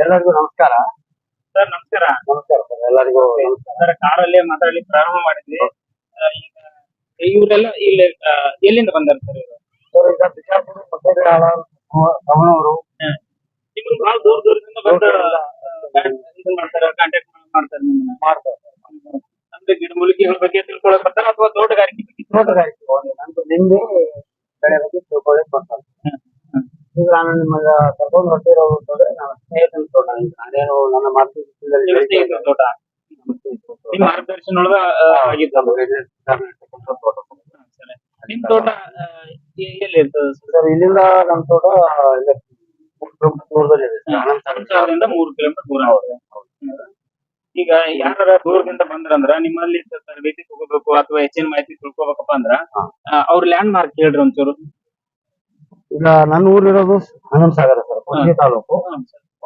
ಎಲ್ಲರಿಗೂ ನಮಸ್ಕಾರ. ಸರ್ ನಮಸ್ಕಾರ. ನಮಸ್ಕಾರ ಸರ್ ಎಲ್ಲರಿಗೂ ಸರ್ ಕಾರಲ್ಲಿ ಮಾತಾಡ್ಲಿಕ್ಕೆ ಪ್ರಾರಂಭ ಮಾಡಿದ್ವಿ. ಈಗ ಇವರೆಲ್ಲ ಇಲ್ಲಿ ಎಲ್ಲಿಂದ ಬಂದಾರ ಸರ್ ಇವರು? ಸರ್ ಈಗ ಬಿಜಾಪುರ ಮಕ್ಕಳ ಅವರು ಇವರು ಬಹಳ ದೂರ ದೂರದಿಂದ ಬಂದ ಇದನ್ನ ಮಾಡ್ತಾರೆ ಕಾಂಟ್ಯಾಕ್ಟ್ ಮಾಡ್ತಾರೆ ನಿಮ್ಮನ್ನ. ಮಾಡ್ತಾರೆ. ಅಂದ್ರೆ ಗಿಡಮೂಲಿಕೆಗಳ ಬಗ್ಗೆ ತಿಳ್ಕೊಳಕ್ ಬರ್ತಾರ ಅಥವಾ ತೋಟಗಾರಿಕೆ ಬಗ್ಗೆ? ತೋಟಗಾರಿಕೆ ನಂದು ನಿಂಬೆ ಬೆಳೆ ಬಗ್ಗೆ ತಿಳ್ಕೊಳ್ಳಿ ಬರ್ತಾರೆ ಈಗ ನಾನು ನಿಮಗೆ ಕರ್ಕೊಂಡು ಹೊರಟಿರೋ ನಾನು ಈಗ ನಾನೇನು ನನ್ನ ಸ್ನೇಹಿತರ ತೋಟ ನಿಮ್ಮ ಮಾರ್ಗದರ್ಶನ ಆಗಿದ್ದು. ನಿಮ್ ತೋಟ ಎಲ್ಲಿ ಇರ್ತದೆ ಸರ್? ಇಲ್ಲಿಂದ ನಮ್ಮ ತೋಟ ಇಲ್ಲೇ ಮೂರು ಕಿಲೋಮೀಟರ್ ದೂರದಲ್ಲಿ ಇದೆ ಮೂರು ಕಿಲೋಮೀಟರ್ ದೂರ. ಈಗ ಯಾರ ದೂರದಿಂದ ಬಂದ್ರಂದ್ರ ನಿಮ್ಮಲ್ಲಿ ತರಬೇತಿ ತಗೋಬೇಕು ಅಥವಾ ಹೆಚ್ಚಿನ ಮಾಹಿತಿ ತಿಳ್ಕೊಬೇಕಪ್ಪ ಅಂದ್ರ. ಅವ್ರ ಲ್ಯಾಂಡ್ ಮಾರ್ಕ್ ಹೇಳ್ರಿ ಒಂಚೂರು ಈಗ ನನ್ನ ಊರಿರೋದು ಆನಂದ್ ಸಾಗರ ಸರ್ ತಾಲೂಕು.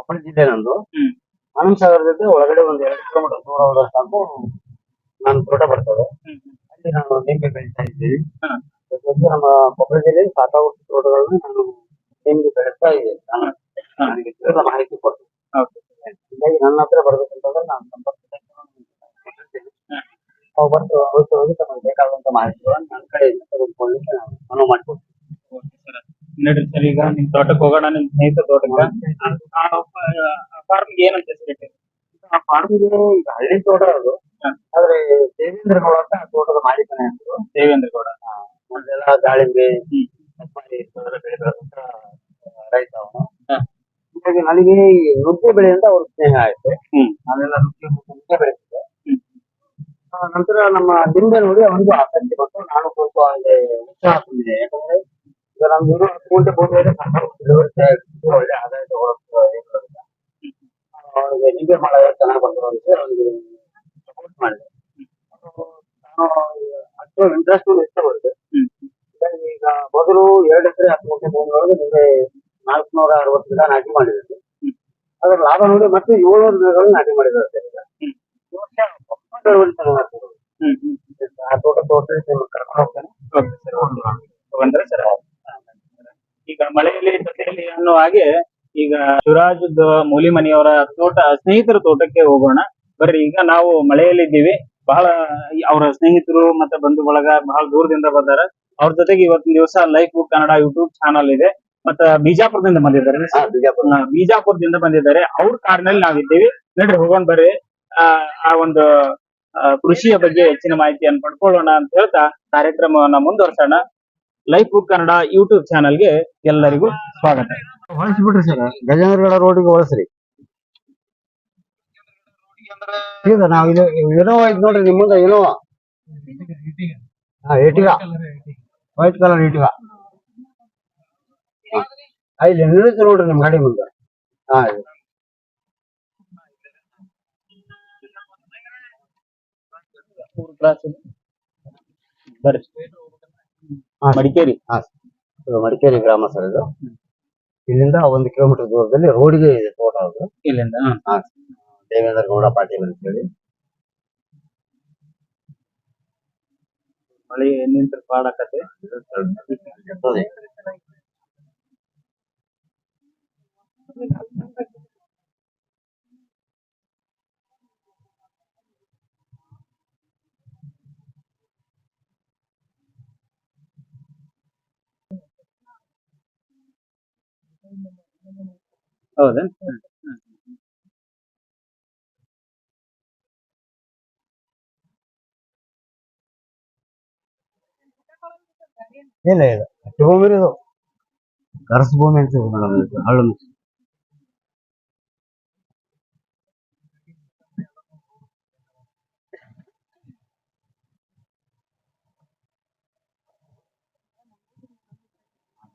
ಕೊಪ್ಪಳ ಜಿಲ್ಲೆ ನಂದು ಹ್ಮ್ ಆನಂದ್ ಸಾಗರದಿಂದ ಒಳಗಡೆ ಒಂದ್ ಎರಡು ಕಿಲೋಮೀಟರ್ ದೂರ ಹೋದಷ್ಟು ನಾನು ತೋಟ ಬರ್ತದೆ ಹ್ಮ್. ಅಲ್ಲಿ ನಾನು ನಿಂಬೆ ಬೆಳೀತಾ ಇದ್ದೀನಿ ಹಾ. ಜೊತೆಗೆ ನಮ್ಮ ಕೊಪ್ಪಳ ಜಿಲ್ಲೆಯಲ್ಲಿ ಸಾಕಾಗುತ್ತ ತೋಟಗಳನ್ನ ನಾನು ನಿಂಬೆ ಬೆಳೆಸ್ತಾ ಇದ್ದೀನಿ ನಾನು ನನಗೆ ತಿಳಿದ ಮಾಹಿತಿ ಕೊಡ್ತೀನಿ Okay. ಹೀಗಾಗಿ ನನ್ನ ಹತ್ರ ಬರ್ಬೇಕಂತಂದ್ರೆ ನಾನು ಸಂಪರ್ಕ ಕೊಟ್ಟಿರ್ತೀನಿ. ಹಾ. ಅವ್ರು ಬಂದು ತಮಗೆ ಬೇಕಾದಂತ ಮಾಹಿತಿಗಳನ್ನು ನನ್ನ ಕಡೆ ತೆಗೆದುಕೊಳ್ಳಿಕ್ಕೆ ನಾನು ಅನುವು ಮಾಡಿಕೊಡ್ತೀನಿ. ನಡ್ರಿ ಸರ್ ಈಗ ನಿಮ್ ತೋಟಕ್ ಹೋಗೋಣ ನಿಮ್ ಸ್ನೇಹಿತ ತೋಟಕ್ಕೆ. ಫಾರ್ಮ್ಗೆ ಏನಂತ ಹೆಸರಿಟ್ಟಿರಿ ಆ ಫಾರ್ಮಿಗೆ ಈಗ ಹಳ್ಳಿ ತೋಟ ಅದು. ಆದ್ರೆ ದೇವೇಂದ್ರ ಗೌಡ ಅಂತ ತೋಟದ ಮಾಲೀಕನೇ ಅಂದ್ರು. ದೇವೇಂದ್ರ ಗೌಡ ಮೊದಲೆಲ್ಲ ದಾಳಿಂಬೆ ರೈತ ಅವನು. ಹೀಗಾಗಿ ನನಗೆ ನುಗ್ಗೆ ಬೆಳೆ ಅಂತ ಅವ್ರ ಸ್ನೇಹ ಆಯ್ತು. ಹ್ಮ್. ನಾನೆಲ್ಲ ನುಗ್ಗೆ ನುಗ್ಗೆ ಬೆಳೆಸಿದೆ ನಂತರ ನಮ್ಮ ಲಿಂಬೆ ನೋಡಿ ಅವನಿಗೂ ಆಸಕ್ತಿ ಬಂತು. ನಾನು ಸ್ವಲ್ಪ ಅಲ್ಲಿ ಉತ್ಸಾಹ ತುಂಬಿದೆ. ಯಾಕಂದ್ರೆ ಈಗ ಮೂರು ಸಾಕಷ್ಟು ಇಳುವರಿ ಆಗುತ್ತೆ, ಒಳ್ಳೆ ಆದಾಯ ಅವನಿಗೆ ನಿಂಬೆ ಮಳ ಚೆನ್ನಾಗಿ ಬಂದಿರೋ ಅವನಿಗೆ ಸಪೋರ್ಟ್ ಮಾಡಿದೆ ನಾನು ಅಷ್ಟು ಇಂಟ್ರೆಸ್ಟ್ ಇಷ್ಟಪಡ್ತೆ ಹ್ಮ್. ಈಗ ಮೊದಲು ಎರಡು ಎಕರೆ ಹತ್ತು ಗುಂಟೆ ಒಳಗೆ ನಿಮಗೆ ನಾಲ್ಕುನೂರ ಅರವತ್ತು ಗಿಡ ನಾಟಿ ಮಾಡಿದ್ದಾರೆ ಅದರ ಲಾಭ ನೋಡಿ ಮತ್ತೆ ಏಳ್ನೂರು ಗಿಡಗಳು ನಾಟಿ ಮಾಡಿದ್ದಾರೆ ಆ ತೋಟ ನಿಮ್ಗೆ ಕರ್ಕೊಂಡು ಹೋಗ್ತೇನೆ ಓಕೆ ಸರ್ ಬಂದ್ರೆ ಸರ್ ಈಗ ಮಳೆಯಲ್ಲಿ ಜೊತೆಯಲ್ಲಿ ಅನ್ನೋ ಹಾಗೆ ಈಗ ಶಿವರಾಜ್ ಮೂಲಿಮನಿಯವರ ತೋಟ ಸ್ನೇಹಿತರ ತೋಟಕ್ಕೆ ಹೋಗೋಣ. ಬರ್ರಿ ಈಗ ನಾವು ಮಳೆಯಲ್ಲಿದ್ದೀವಿ. ಬಹಳ ಅವರ ಸ್ನೇಹಿತರು ಮತ್ತೆ ಬಂಧು ಬಳಗ ಬಹಳ ದೂರದಿಂದ ಬಂದಾರ ಅವ್ರ ಜೊತೆಗೆ ಇವತ್ತಿನ ದಿವಸ life book Kannada YouTube channel ಇದೆ. ಮತ್ತ ಬಿಜಾಪುರದಿಂದ ಬಂದಿದ್ದಾರೆ ಬಿಜಾಪುರದಿಂದ ಬಂದಿದ್ದಾರೆ. ಅವ್ರ ಕಾರ್ನಲ್ಲಿ ನಾವಿದ್ದೀವಿ. ನಡ್ರಿ ಹೋಗೋಣ ಬರ್ರಿ. ಆ ಒಂದು ಕೃಷಿಯ ಬಗ್ಗೆ ಹೆಚ್ಚಿನ ಮಾಹಿತಿಯನ್ನು ಪಡ್ಕೊಳ್ಳೋಣ ಅಂತ ಹೇಳ್ತಾ ಕಾರ್ಯಕ್ರಮವನ್ನ ಮುಂದುವರ್ಸೋಣ. ಲೈಫ್ ಬುಕ್ ಕನ್ನಡ ಯೂಟ್ಯೂಬ್ ಚಾನಲ್ಗೆ ಎಲ್ಲರಿಗೂ ಸ್ವಾಗತ. ಹೊಳಸ್ಬಿಟ್ರಿ ಸರ್. ಗಜೇಂದ್ರಗಡ ರೋಡಿಗೆ ಹೊಳಸ್ರಿ. ಈಗ ನಾವು ಇದು ಇನೋವಾ ಇದು ನೋಡ್ರಿ ನಿಮ್ಮ ಮುಂದೆ ಇನೋವಾ ಹಾ ಏಟಿಗ ವೈಟ್ ಕಲರ್ ಏಟಿಗ ಹಾ, ಇಲ್ಲಿ ನಿಲ್ಲುತ್ತೆ ನೋಡ್ರಿ ನಿಮ್ ಗಾಡಿ ಮುಂದೆ. ಹಾ ಇದು. ಬರ್ರಿ. ಮಡಿಕೇರಿ. ಹಾ ಇದು ಮಡಿಕೇರಿ ಗ್ರಾಮ ಸರ್ ಇದು. ಇಲ್ಲಿಂದ ಒಂದು ಕಿಲೋಮೀಟರ್ ದೂರದಲ್ಲಿ ರೋಡಿಗೆ ಇದೆ ತೋಟ ಅದು. ಇಲ್ಲಿಂದ. ಹಾ ದೇವೇಂದ್ರ ಗೌಡ ಪಾಟೀಲ್ ಅಂತ ಹೇಳಿ ಮಳೆ ನಿಂತ ಪಾಡಕತ್ತೆ ಇರ್ತದೆ. ಹೌದಾ ಇಲ್ಲ ಇಲ್ಲ. ಹಟ್ಟಿ ಭೂಮಿ ರೀ ಇದು ಕರಸ್ ಭೂಮಿ ಅಂತೀವಿ ಮೇಡಮ್ ಇದು ಹಳ್ಳು ಮಿಕ್ಸ್.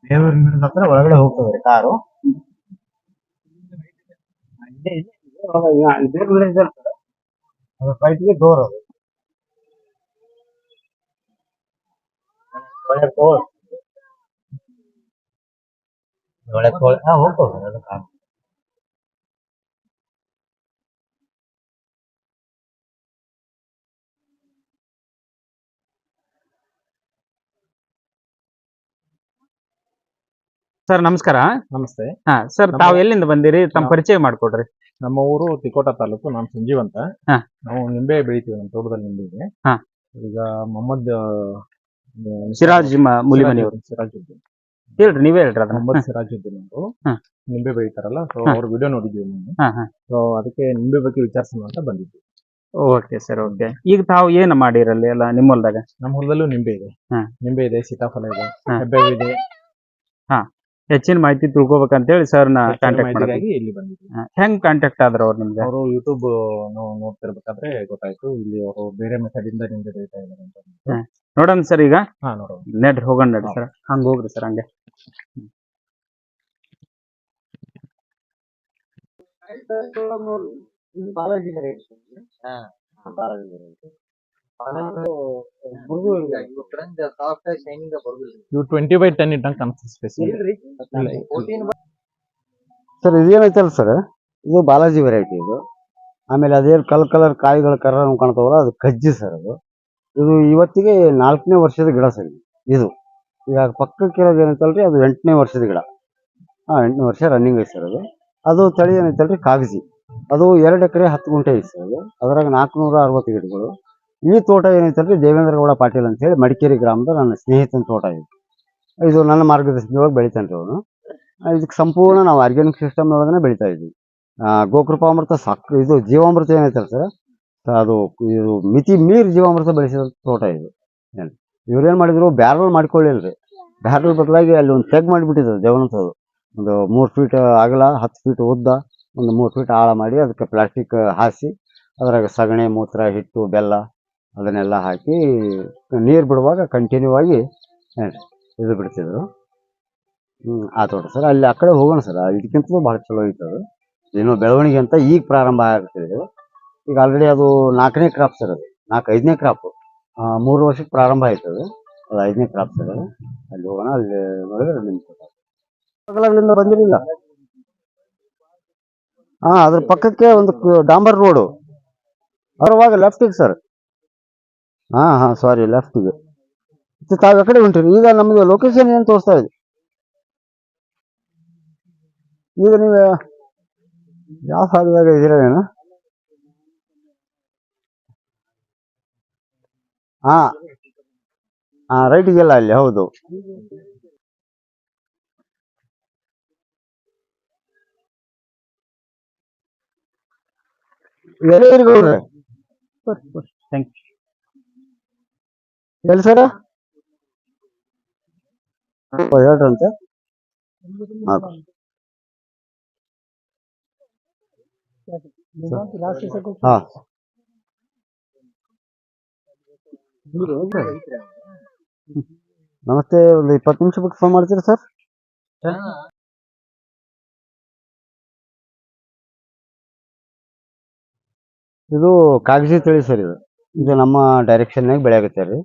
ದೇವರ ಗಿಡದ ಹತ್ರ ಒಳಗಡೆ ಹೋಗ್ತದೆ ಕಾರು. ಇಲ್ಲೇ ಇದೆ, ಇದೆ ಒಳಗೆ ಈಗ ದೇವ್ರ ಗಿಡ ಇದೆ ಅಲ್ಲ, ಅದ್ರ ಸೈಡ್ಗೆ ಡೋರ್ ಅದು ಒಳ್ಳೆ ತೋಳ್ ಒಳ್ಳೆ ತೋಳ್ ಹಾ ಹೋಗ್ತದೆ ಅದು ಕಾರು ಸರ್ ನಮಸ್ಕಾರ. ನಮಸ್ತೆ. ಹಾ ಸರ್ ತಾವ್ ಎಲ್ಲಿಂದ ಬಂದಿರಿ? ತಮ್ಮ ಪರಿಚಯ ಮಾಡ್ಕೊಡ್ರಿ. ನಮ್ಮ ಊರು ತಿಕೋಟ ತಾಲೂಕು. ನಾನು ಸಂಜೀವ್ ಅಂತ. ಹಾ. ನಾವು ನಿಂಬೆ ಬೆಳಿತೀವಿ ನಮ್ಮ ತೋಟದಲ್ಲಿ ನಿಂಬೆ ಇದೆ. ಹಾ. ಈಗ ಮೊಹಮ್ಮದ್ ಸಿರಾಜ್ ಮ- ಮುಲಿಮನಿ ಅವರು. ಸಿರಾಜುದ್ದೀನ್ ಹೇಳ್ರಿ ನೀವೇ ಹೇಳ್ರಿ ಅದನ್ನ. ಮೊಹಮ್ಮದ್ ಸಿರಾಜುದ್ದೀನ್ ಅವರು ಹಾ. ನಿಂಬೆ ಬೆಳಿತಾರಲ್ಲ ಸೊ ಹಾ. ಅವ್ರ ವಿಡಿಯೋ ನೋಡಿದ್ವಿ ನಾನು ಹಾ ಹಾ. ಸೊ ಅದಕ್ಕೆ ನಿಂಬೆ ಬಗ್ಗೆ ವಿಚಾರಿಸೋಣ ಅಂತ ಬಂದಿದ್ವಿ ಓಕೆ ಸರ್ ಓಕೆ. ಈಗ ತಾವು ಏನ್ ಮಾಡಿರಲ್ಲಿ ಎಲ್ಲ ನಿಮ್ಮ ಹೊಲ್ದಾಗ? ನಮ್ಮ ಹೊಲದಲ್ಲೂ ನಿಂಬೆ ಇದೆ. ಹಾ. ನಿಂಬೆ ಇದೆ ಸೀತಾಫಲ ಇದೆ ಹಾ. ಇದೆ. ಇದೆ ಹೆಚ್ಚಿನ ಮಾಹಿತಿ ತಿಳ್ಕೊಬೇಕಂತ ಹೇಳಿ ಸರ್ ಕಾಂಟ್ಯಾಕ್ಟ್ ಮಾಡಿದ್ವಿ. ಇಲ್ಲಿ ಬಂದಿದ್ವಿ ಹೆಂಗ್ ಕಾಂಟ್ಯಾಕ್ಟ್ ಆದ್ರ ಅವ್ರು ನಿಮ್ಗೆ? ಅವರು ಯೂಟ್ಯೂಬ್ ನೋಡ್ತಿರ್ಬೇಕಾದ್ರೆ ಗೊತ್ತಾಯ್ತು. ಇಲ್ಲಿ ಅವರು ಬೇರೆ ಮೆಥಡ್ ಇಂದ ನಿಮ್ಗೆ ಹೇಳ್ತಾ ಇದ್ದಾರೆ ಅಂತ ನೋಡೋಣ ಸರ್ ಈಗ. ಹಾ ನೋಡೋಣ. ನಡ್ರಿ ಹೋಗೋಣ ನಡ್ರಿ ಸರ್ ಹಂಗ ಹೋಗ್ರಿ ಸರ್ ಹಂಗೆ. ಬಾಲಾಜಿ ಹಾ. ಹಾ, ಇವು ಟ್ವೆಂಟಿ ಬೈ ಟೆನ್ ಇಟ್ಟಂಗೆ ಕಾಣಿಸ್ತದೆ ಸರ್ ಇದೇನೈತಲ್ಲ ಸರ್? ಇದು ಬಾಲಾಜಿ ವೆರೈಟಿ ಇದು. ಆಮೇಲೆ ಅದೇನು ಕಲ್ ಕಲರ್ ಕಾಯಿಗಳ ಕರ ಕಾಣ್ತಾವಲ್ಲ ಅದು ಕಜ್ಜಿ ಸರ್ ಅದು. ಇದು ಇವತ್ತಿಗೆ ನಾಲ್ಕನೇ ವರ್ಷದ ಗಿಡ ಸರ್ ಇದು. ಇದು. ಈಗ ಪಕ್ಕಕ್ಕೆ ಇರೋದು ಏನೈತಲ್ರಿ ಅದು ಎಂಟನೇ ವರ್ಷದ ಗಿಡ. ಹಾಂ ಎಂಟನೇ ವರ್ಷ ರನ್ನಿಂಗ್ ಐತೆ ಸರ್ ಅದು. ಅದು ತಳಿ ಏನೈತಲ್ರಿ ಕಾಗಜಿ. ಅದು ಎರಡು ಎಕರೆ ಹತ್ತು ಗುಂಟೆ ಐತೆ ಸರ್ ಅದು. ಅದ್ರಾಗ ನಾಲ್ಕುನೂರ ಅರವತ್ತು ಗಿಡಗಳು. ಈ ತೋಟ ಏನೈತಲ್ರಿ ದೇವೇಂದ್ರ ಗೌಡ ಪಾಟೀಲ್ ಅಂತ ಹೇಳಿ ಮಡಿಕೇರಿ ಗ್ರಾಮದ ನನ್ನ ಸ್ನೇಹಿತನ ತೋಟ ಇದು. ಇದು ನನ್ನ ಮಾರ್ಗದರ್ಶನದೊಳಗೆ ಬೆಳಿತಾನೆ ಅವನು. ಇದಕ್ಕೆ ಸಂಪೂರ್ಣ ನಾವು ಆರ್ಗ್ಯಾನಿಕ್ ಸಿಸ್ಟಮ್ ಒಳಗನೆ ಬೆಳಿತಾ ಇದ್ವಿ ಗೋಕೃಪಾಮೃತ ಸಾಕ್, ಇದು ಜೀವಾಮೃತ ಏನೈತಲ್ಲ ಸರ್, ಅದು, ಇದು ಮಿತಿ ಮೀರ್ ಜೀವಾಮೃತ ಬೆಳೆಸಿದ ತೋಟ ಇದು. ಏನು? ಇವ್ರೇನ್ ಮಾಡಿದ್ರು? ಬ್ಯಾರಲ್ ಮಾಡ್ಕೊಳ್ಳಿಲ್ರಿ. ಬ್ಯಾರಲ್ ಬದಲಾಗಿ ಅಲ್ಲಿ ಒಂದು ತೆಗ್ ಮಾಡಿಬಿಟ್ಟಿದ್ರು ದೇವನಂತದ್ದು. ಒಂದು ಮೂರು ಫೀಟ್ ಅಗಲ, ಹತ್ತು ಫೀಟ್ ಉದ್ದ, ಒಂದು ಮೂರು ಫೀಟ್ ಆಳ ಮಾಡಿ ಅದಕ್ಕೆ ಪ್ಲಾಸ್ಟಿಕ್ ಹಾಸಿ, ಅದ್ರಾಗ ಸಗಣಿ, ಮೂತ್ರ, ಹಿಟ್ಟು, ಬೆಲ್ಲ ಅದನ್ನೆಲ್ಲ ಹಾಕಿ, ನೀರು ಬಿಡುವಾಗ ಕಂಟಿನ್ಯೂ ಆಗಿ ಇದು ಬಿಡ್ತಿದ್ರು. ಆ ತೋಟ ಸರ್. ಅಲ್ಲಿ ಆ ಕಡೆ ಹೋಗೋಣ ಸರ್. ಇದಕ್ಕಿಂತಲೂ ಭಾಳ ಚಲೋ ಐತೆ ಅದು. ಏನೋ ಬೆಳವಣಿಗೆ ಅಂತ ಈಗ ಪ್ರಾರಂಭ ಆಗ್ತಿದೆ. ಈಗ ಆಲ್ರೆಡಿ ಅದು ನಾಲ್ಕನೇ ಕ್ರಾಪ್ ಸರ್ ಅದು. ನಾಲ್ಕು, ಐದನೇ ಕ್ರಾಪ್ ಮೂರು ವರ್ಷಕ್ಕೆ ಪ್ರಾರಂಭ ಆಯ್ತು ಅದು. ಐದನೇ ಕ್ರಾಪ್ ಸರ್ ಅಲ್ಲಿ ಹೋಗೋಣ, ಅಲ್ಲಿ ನೋಡಿದ್ರೆ ತೋಟ ಬಂದಿರಲಿಲ್ಲ. ಹಾಂ, ಅದ್ರ ಪಕ್ಕಕ್ಕೆ ಒಂದು ಡಾಂಬರ್ ರೋಡು ಬರುವಾಗ ಲೆಫ್ಟಿಗೆ ಸರ್. ಹಾ ಹಾ ಸಾರಿ ಲೆಫ್ಟಿಗೆ ತಾವು ಆ ಕಡೆ ಹೊಂಟಿರಿ ಈಗ ನಮಗೆ ಲೊಕೇಶನ್ ಏನು ತೋರಿಸ್ತಾ ಇದೆ? ಈಗ ನೀವು ಯಾವ ಭಾಗದಾಗ ಇದ್ದೀರಾ ಏನು ಹಾ ಹಾ ರೈಟಿಗೆಲ್ಲ ಅಲ್ಲಿ ಹೌದು. ಎಲ್ಲಿ ಗೌಡ್ರೆ ಥ್ಯಾಂಕ್ ಎಲ್ಲಿ ಸರ್? ಹೇಳ್ರಂತೆ. ಹಾ. ನಮಸ್ತೆ ಒಂದು ಇಪ್ಪತ್ತು ನಿಮಿಷ ಬಿಟ್ಟು ಫೋನ್ ಮಾಡ್ತೀರಾ ಸರ್? ಇದು ಕಾಗಜಿ ತಳಿ ಸರ್ ಇದು. ಇದು ನಮ್ಮ ಡೈರೆಕ್ಷನ್ನಾಗ ಬೆಳೆಯಾಗುತ್ತೆ ರೀ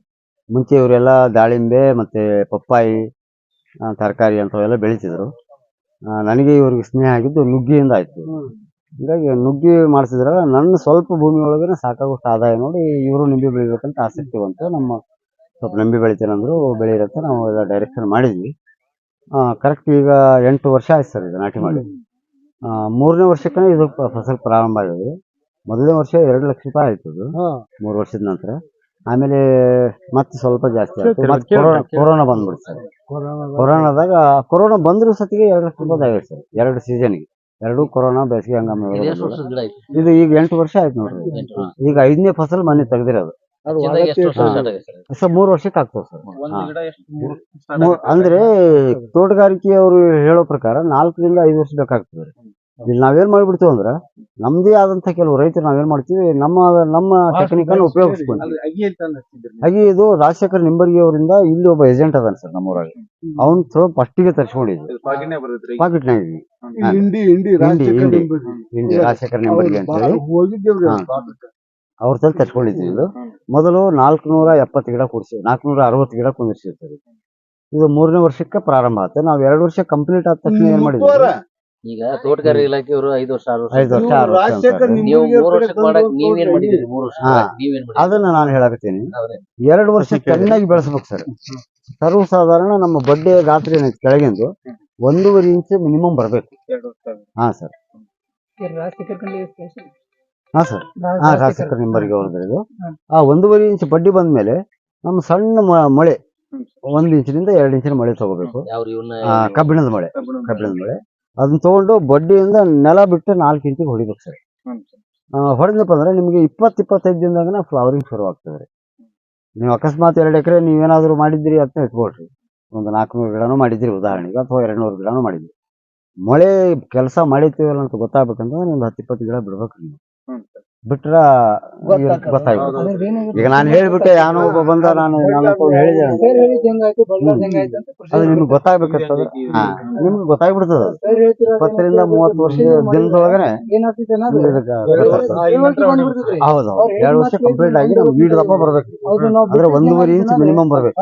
ಮುಂಚೆ ಇವರೆಲ್ಲ ದಾಳಿಂಬೆ ಮತ್ತೆ ಪಪ್ಪಾಯಿ ತರಕಾರಿ ಅಂಥವೆಲ್ಲ ಬೆಳೀತಿದ್ರು ನನಗೆ ಇವ್ರಿಗೆ ಸ್ನೇಹ ಆಗಿದ್ದು ನುಗ್ಗಿಯಿಂದ ಆಯ್ತು. ಹೀಗಾಗಿ ನುಗ್ಗಿ ಮಾಡಿಸಿದ್ರಲ್ಲ ನನ್ನ ಸ್ವಲ್ಪ ಭೂಮಿ ಒಳಗೇ ಸಾಕಾಗುವಷ್ಟು ಆದಾಯ ನೋಡಿ ಇವರು ನಿಂಬೆ ಬೆಳಿಬೇಕಂತ ಆಸಕ್ತಿ ಬಂತು ನಮ್ಮ ಸ್ವಲ್ಪ ನಂಬಿ ಬೆಳಿತೀನಂದ್ರು ಬೆಳೀರಂತ ನಾವು ಎಲ್ಲ ಡೈರೆಕ್ಷನ್ ಮಾಡಿದ್ವಿ. ಕರೆಕ್ಟ್ ಈಗ ಎಂಟು ವರ್ಷ ಆಯ್ತು ಸರ್ ಇದು ನಾಟಿ ಮಾಡಿ. ಮೂರನೇ ವರ್ಷಕ್ಕೆ ಇದು ಫಸಲ್ ಪ್ರಾರಂಭ ಆಗಿದೆ. ಮೊದಲನೇ ವರ್ಷ ಎರಡು ಲಕ್ಷ ರೂಪಾಯಿ ಆಯ್ತು ಅದು ಮೂರು ವರ್ಷದ ನಂತರ. ಆಮೇಲೆ ಮತ್ತೆ ಸ್ವಲ್ಪ ಜಾಸ್ತಿ ಆಯ್ತು. ಮತ್ತೆ ಕೊರೋನಾ ಕೊರೋನಾ ಬಂದ್ಬಿಡ್ತು ಸರ್. ಕೊರೋನಾದಾಗ ಕೊರೋನಾ ಬಂದ್ರು ಸತಿಗೆ ಎರಡು ಲಕ್ಷ ರೂಪಾಯಿ ಆಗೈತೆ ಸರ್. ಎರಡು ಸೀಸನ್ಗೆ ಎರಡು ಕೊರೋನಾ ಬೇಸಿಗೆ ಹಂಗಾಮ ಇದು ಈಗ ಎಂಟು ವರ್ಷ ಆಯ್ತು ನೋಡ್ರಿ. ಈಗ ಐದನೇ ಫಸಲ್ ಮನೆ ತೆಗ್ದಿರೋದು. ಸರ್? ಮೂರು ವರ್ಷಕ್ಕೆ ಆಗ್ತದೆ ಸರ್. ಅಂದ್ರೆ ತೋಟಗಾರಿಕೆ ಅಂದ್ರೆ ತೋಟಗಾರಿಕೆಯವರು ಹೇಳೋ ಪ್ರಕಾರ ನಾಲ್ಕರಿಂದ ಐದು ವರ್ಷ ಬೇಕಾಗ್ತದೆ. ಇಲ್ಲಿ ನಾವೇನ್ ಮಾಡ್ಬಿಡ್ತೀವಿ ಅಂದ್ರ ನಮ್ದೇ ಆದಂತ ಕೆಲವು ರೈತರು ನಾವೇನ್ ಮಾಡ್ತೀವಿ ನಮ್ಮ ನಮ್ಮ ಟೆಕ್ನಿಕ್ ಅನ್ನು ಉಪಯೋಗಿಸ್ಕೊಂಡು. ಹಾಗೆ ಇದು ರಾಜಶೇಖರ್ ನಿಂಬರ್ಗಿ ಅವರಿಂದ ಇಲ್ಲಿ ಒಬ್ಬ ಏಜೆಂಟ್ ಅದಾನ ಸರ್ ನಮ್ಮೂರಾಗ. ಅವ್ನ್ ಥ್ರೋ ಫಸ್ಟಿಗೆ ತರ್ಸ್ಕೊಂಡಿದ್ವಿ ಪಾಕಿಟ್ ಇಂಡಿ ಇಂಡಿ ಇಂಡಿ ಇಂಡಿ ಇಂಡಿ ರಾಜಶೇಖರ್ ನಿಂಬರ್ಗಿ. ಅಂತ ಹೇಳಿ. ಅವ್ರ. ತಲೆ ತರ್ಸ್ಕೊಂಡಿದ್ವಿ ಇದು. ಮೊದಲು ನಾಲ್ಕುನೂರ ಎಪ್ಪತ್ತು ಗಿಡ ಕೂಡಿಸಿ ನಾಲ್ಕುನೂರ ಅರವತ್ತು ಗಿಡ ಕುಂದಿರ್ಸಿರ್ತಾರೆ ಇದು ಮೂರನೇ ವರ್ಷಕ್ಕೆ ಪ್ರಾರಂಭ ಆಗುತ್ತೆ ನಾವು ಎರಡು ವರ್ಷ ಕಂಪ್ಲೀಟ್ ಆದ ತಕ್ಷಣ ಏನ್ ಮಾಡಿದ್ವಿ? ಈಗ ತೋಟಗಾರಿ ಇಲಾಖೆಯವರು ಐದು ವರ್ಷ ಆರು ವರ್ಷ ಐದು ವರ್ಷ ಆರು ವರ್ಷ ರಾಜಶೇಖರ್ ಅಂತಾರೆ. ನೀವು ಮೂರು ವರ್ಷಕ್ಕೆ ಮಾಡಕ್ ನೀವೇನ್ ಮಾಡಿದ್ರಿ ಮೂರು ವರ್ಷ ಹಾ. ನೀವೇನ್ ಮಾಡಿದ್ರಿ ಅದನ್ನ ನಾನು ಹೇಳಕತ್ತೀನಿ. ಹೌದ್ರಿ. ಎರಡು ವರ್ಷ ಚೆನ್ನಾಗಿ ಬೆಳೆಸ್ಬೇಕು ಸರ್. ಸರ್ವ ಸಾಧಾರಣ ನಮ್ಮ ಬಡ್ಡೆ ಗಾತ್ರ ಏನೈತಿ ಕೆಳಗಿಂದು ಒಂದೂವರೆ ಇಂಚ್ ಮಿನಿಮಮ್ ಬರಬೇಕು. ಹಾ ಸರ್. ಹಾ ಸರ್. ಹಾ ಶಾಸಕರ ನಿಂಬರಿಗೆ ಅವ್ರದ್ದು ಆ ಒಂದೂವರೆ ಇಂಚ್ ಬಡ್ಡಿ ಬಂದ್ಮೇಲೆ ನಮ್ಮ ಸಣ್ಣ ಮ- ಮಳೆ ಒಂದ್ ಇಂಚಿನಿಂದ ಎರಡು ಇಂಚಿನ ಮಳೆ ತಗೋಬೇಕು. ಆ, ಕಬ್ಬಿಣದ ಮಳೆ. ಕಬ್ಬಿಣದ ಮಳೆ. ಅದನ್ನ ತಗೊಂಡು ಬಡ್ಡಿಯಿಂದ ನೆಲ ಬಿಟ್ಟು ನಾಲ್ಕು ಇಂಚಿಗೆ ಹೊಡಿಬೇಕು ಸರ್. ಹೊಡೆದಪ್ಪ ಅಂದ್ರೆ ನಿಮಗೆ ಇಪ್ಪತ್ತು ಇಪ್ಪತ್ತೈದು ದಿನದಾಗ ಫ್ಲವರಿಂಗ್ ಶುರು ಆಗ್ತದೆ ರೀ. ನೀವು ಅಕಸ್ಮಾತ್ ಎರಡು ಎಕರೆ ನೀವೇನಾದ್ರೂ ಮಾಡಿದ್ರಿ ಅಂತ ಇಟ್ಕೊಳ್ರಿ ಒಂದು ನಾಲ್ಕುನೂರು ಗಿಡನೂ ಮಾಡಿದ್ರಿ ಉದಾಹರಣೆಗೆ ಅಥವಾ ಎರಡು ನೂರು ಗಿಡನೂ ಮಾಡಿದ್ರಿ ಮಳೆ ಕೆಲಸ ಮಾಡಿರ್ತೀವಲ್ಲ ಅಂತ ಗೊತ್ತಾಗ್ಬೇಕಂತಂದ್ರೆ ಒಂದು ಹತ್ತು ಇಪ್ಪತ್ತು ಗಿಡ ಬಿಡ್ಬೇಕು ನೀವು. ಬಿಟ್ರ ಈಗ ನಾನು ಹೇಳ್ಬಿಟ್ಟೆ ಯಾನೋ ಒಬ್ಬ ಬಂದ ನಾನು ಹೇಳಿದೆ ಅದು ನಿಮ್ಗೆ ಗೊತ್ತಾಗ್ಬೇಕಾಗ್ತದ. ಹಾ ನಿಮ್ಗೆ ಗೊತ್ತಾಗ್ಬಿಡ್ತದ. ಇಪ್ಪತ್ತರಿಂದ ಮೂವತ್ತು ವರ್ಷ ದಿನದೊಳಗನೆ ಹೌದು. ಎರಡು ವರ್ಷ ಕಂಪ್ಲೀಟ್ ಆಗಿ ನಮ್ಗೆ ವೀಡ್ ದಪ್ಪ ಬರ್ಬೇಕು. ಅಂದ್ರೆ ಒಂದೂವರೆ ಇಂಚ್ ಮಿನಿಮಮ್ ಬರ್ಬೇಕು.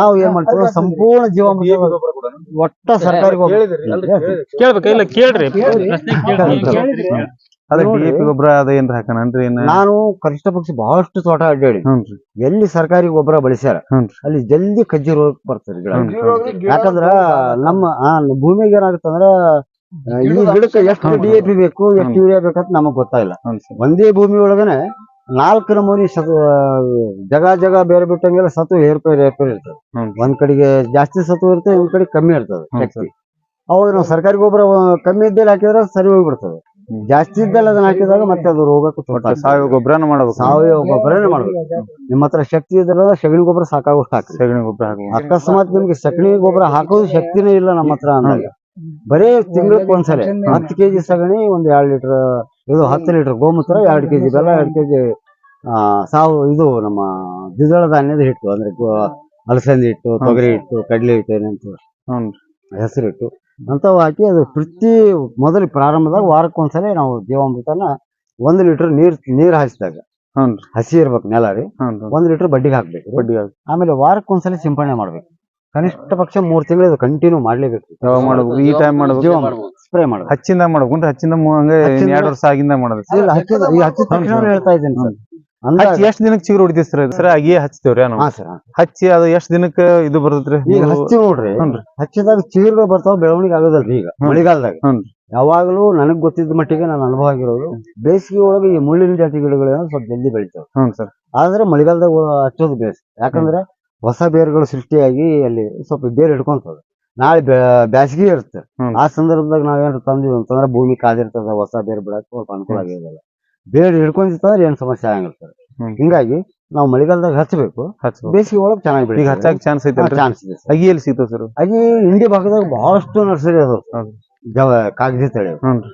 ನಾವು ಏನ್ ಮಾಡ್ತೀವಿ? ಸಂಪೂರ್ಣ ಜೀವಾಮೃತ ಒಟ್ಟ ಸರ್ಕಾರಿ ಗೊಬ್ಬರ ಕೇಳ್ಬೇಕು ಇಲ್ಲ ಕೇಳ್ರಿ. ಪ್ರಶ್ನೆ ಕೇಳ್ರಿ. ಅದೇ ಡಿಎಪಿ ಗೊಬ್ಬರ ಅದ ಏನ್ರ ಹಾಕಣನ್ರಿ ಏನ? ನಾನು ಕನಿಷ್ಠ ಪಕ್ಷ ಬಹಳಷ್ಟು ತೋಟ ಅಡ್ಡಾಡಿ. ಎಲ್ಲಿ ಸರ್ಕಾರಿ ಗೊಬ್ಬರ ಬಳಸ್ಯಾರ ಅಲ್ಲಿ ಜಲ್ದಿ ಕಜ್ಜಿ ರೋಗ ಬರ್ತದೆ ಗಿಡ. ಯಾಕಂದ್ರ ನಮ್ಮ ಆ, ಭೂಮಿಗೆ ಏನಾಗುತ್ತಂದ್ರ ಈ ಗಿಡಕ್ಕೆ ಎಷ್ಟು ಡಿ ಎ ಪಿ ಬೇಕು ಎಷ್ಟು ಯೂರಿಯಾ ಬೇಕಂತ ನಮಗ್ ಗೊತ್ತಾಗಿಲ್ಲ. ಒಂದೇ ಭೂಮಿ ಒಳಗನೆ ನಾಲ್ಕು ನಮೂನಿ ಸತ್ ಜಗ ಜಗ ಬೇರೆ ಬಿಟ್ಟಂಗೆಲ್ಲ ಸತ್ವ ಏರ್ಪೇರ್ ಏರ್ಪೇರ್ ಇರ್ತದೆ. ಒಂದ್ ಕಡೆಗೆ ಜಾಸ್ತಿ ಸತ್ವ ಇರ್ತದೆ ಒಂದ್ ಕಡೆ ಕಮ್ಮಿ ಇರ್ತದೆ ಅವಾಗ ನಾವು ಸರ್ಕಾರಿ ಗೊಬ್ಬರ ಕಮ್ಮಿ ಇದ್ದಲ್ಲಿ ಹಾಕಿದ್ರೆ ಸರಿ ಹೋಗ್ಬಿಡ್ತದೆ. ಜಾಸ್ತಿ ಇದ್ದಲ್ಲ ಅದನ್ನ ಹಾಕಿದಾಗ ಮತ್ತೆ ಅದು ರೋಗ. ಸಾವಯವ ಗೊಬ್ಬರನ ಮಾಡಬೇಕು. ಸಾವಯವ ಗೊಬ್ಬರನೇ ಮಾಡಬೇಕು. ನಿಮ್ಮ ಹತ್ರ ಶಕ್ತಿ ಇದ್ರಲ್ಲ ಸಗಣಿ ಗೊಬ್ಬರ ಸಾಕಾಗೋಷ್ಟು ಹಾಕಿ ಸಗಣಿ ಗೊಬ್ಬರ ಹಾಕಬೇಕು. ಅಕಸ್ಮಾತ್ ನಿಮ್ಗೆ ಸಗಣಿ ಗೊಬ್ಬರ ಹಾಕೋದು ಶಕ್ತಿನೇ ಇಲ್ಲ ನಮ್ಮ ಹತ್ರ ಅಂದಾಗ ಬರೀ ತಿಂಗಳಿಗೆ ಒಂದ್ಸಲ. ಹತ್ತು ಕೆಜಿ ಸಗಣಿ ಒಂದ್ ಎರಡ್ ಲೀಟರ್ ಇದು ಹತ್ತು ಲೀಟರ್ ಗೋಮೂತ್ರ ಎರಡ್ ಕೆಜಿ ಬೆಲ್ಲ ಎರಡ್ ಕೆಜಿ ಸಾವು ಇದು ನಮ್ಮ ದ್ವಿದಳ ಧಾನ್ಯದ ಹಿಟ್ಟು ಅಂದ್ರೆ ಅಲಸಂದಿ ಹಿಟ್ಟು ತೊಗರಿ ಹಿಟ್ಟು ಕಡಲೆ ಹಿಟ್ಟು ಏನಂತ ಹ್ಞೂ ಅಂತವು ಹಾಕಿ ಅದು ಪ್ರತಿ ಮೊದಲು ಪ್ರಾರಂಭದಾಗ ವಾರಕ್ಕೊಂದ್ಸಲ ನಾವು ಜೀವಾಮೃತನ ಒಂದು ಲೀಟರ್ ನೀರ್ ನೀರ್ ಹಾಯಿಸಿದಾಗ. ಹಸಿ ಇರ್ಬೇಕು ನೆಲ ರೀ ಒಂದ್ ಲೀಟರ್ ಬಡ್ಡಿಗೆ ಹಾಕ್ಬೇಕು. ಬಡ್ಡಿ ಆಮೇಲೆ ವಾರಕ್ಕೊಂದ್ಸಲ ಸಿಂಪಡಣೆ ಮಾಡ್ಬೇಕು. ಕನಿಷ್ಠ ಪಕ್ಷ ಮೂರ್ ತಿಂಗಳು ಇದು ಕಂಟಿನ್ಯೂ ಮಾಡ್ಲೇಬೇಕು. ಯಾವಾಗ ಮಾಡ್ಬೇಕು? ಈ ಟೈಮ್ ಮಾಡ್ಬೇಕು? ಸ್ಪ್ರೇ ಮಾಡ್ಬೇಕು. ಹಚ್ಚಿಂದ ಮಾಡ್ಬೇಕು. ಹಚ್ಚಿಂದ ಹಂಗೆ ಹಚ್ಚಿಂದ- ವರ್ಷ ಆಗಿಂದ ತಕ್ಷಣ ಹೇಳ್ತಾ ಇದ್ದೀನಿ ಸರ್. ಹಚ್ಚಿ ಎಷ್ಟ್ ದಿನಕ್ಕೆ ಚಿಗುರು ಹೊಡಿತೀವಿ ಸರ್ ಸರ್ ಅಗಿ ಹಚ್ತೇವ್ರಿ ನಾವು ಹಾ ಸರ್ ಹಚ್ಚಿ ಅದು ಎಷ್ಟ್ ದಿನಕ್ಕೆ ಇದು ಬರ್ತೈತ್ರಿ ಈಗ ಹಚ್ಚಿ ನೋಡ್ರಿ. ಹಚ್ಚಿದಾಗ ಚಿಗುರುಗಳು ಬರ್ತಾವ ಬೆಳವಣಿಗೆ ಆಗೋದಲ್ರಿ ಈಗ ಹ್ಮ್. ಮಳೆಗಾಲದಾಗ. ಹ್ಞೂನ್ರಿ. ಯಾವಾಗಲೂ ನನಗ್ ಗೊತ್ತಿದ್ದ ಮಟ್ಟಿಗೆ ನಾನು ಅನುಭವ ಆಗಿರೋದು ಬೇಸಿಗೆ ಒಳಗೆ ಈ ಮುಳ್ಳಿನ ಜಾತಿ ಗಿಡಗಳೇನೋ ಸ್ವಲ್ಪ ಜಲ್ದಿ ಬೆಳಿತಾವೆ ಹ್ಞೂ ಸರ್. ಆದ್ರೆ ಮಳೆಗಾಲದಾಗ ಹಚ್ಚೋದು ಬೇಸ್ ಯಾಕಂದ್ರೆ ಹೊಸ ಬೇರುಗಳು ಸೃಷ್ಟಿಯಾಗಿ ಅಲ್ಲಿ ಸ್ವಲ್ಪ ಬೇರು ಹಿಡ್ಕೊಂತದ ನಾಳೆ ಬ್ಯಾಸಗಿ ಬ್ಯಾಸ್ಗೆ ಇರುತ್ತೆ. ಹ್ಮ್. ಆ ಸಂದರ್ಭದಾಗ ನಾವೇನಾದ್ರು ತಂದಿವಿ ಅಂತಂದ್ರೆ ಭೂಮಿ ಕಾದಿರ್ತದ ಹೊಸ ಬೇರು ಬಿಡಕ್ಕೆ ಸ್ವಲ್ಪ ಅನುಕೂಲ ಆಗಿರೋದಿಲ್ಲ ಬೇರೆ ಹಿಡ್ಕೊಂಡಿರ್ತಂದ್ರೆ ಏನ್ ಸಮಸ್ಯೆ ಆಗಂಗಿಲ್ಲ ಸರ್. ಹ್ಮ್. ಹಿಂಗಾಗಿ ನಾವು ಮಳೆಗಾಲದಾಗ ಹಚ್ಚಬೇಕು ಹಚ್ಚಬೇಕು ಬೇಸಿಗೆ ಒಳಗೆ ಚೆನ್ನಾಗಿ ಈಗ ಬೆಳಿತೀವಿ ಹಚ್ಚಾಕ ಚಾನ್ಸ್ ಐತೆ ಚಾನ್ಸ್ ಇದೆ ಸರ್. ಅಗಿ ಎಲ್ಲಿ ಸಿಗ್ತಾವ ಸರ್ ಹಾಗೆ ಇಂಡಿಯಾ ಭಾಗದಾಗ ಬಹಳಷ್ಟು ನರ್ಸರಿ ಅದಾವ. ಹೌದು. ಜವ ಕಾಗದಿ ತಳಿ ಹ್ಞೂನ್ರಿ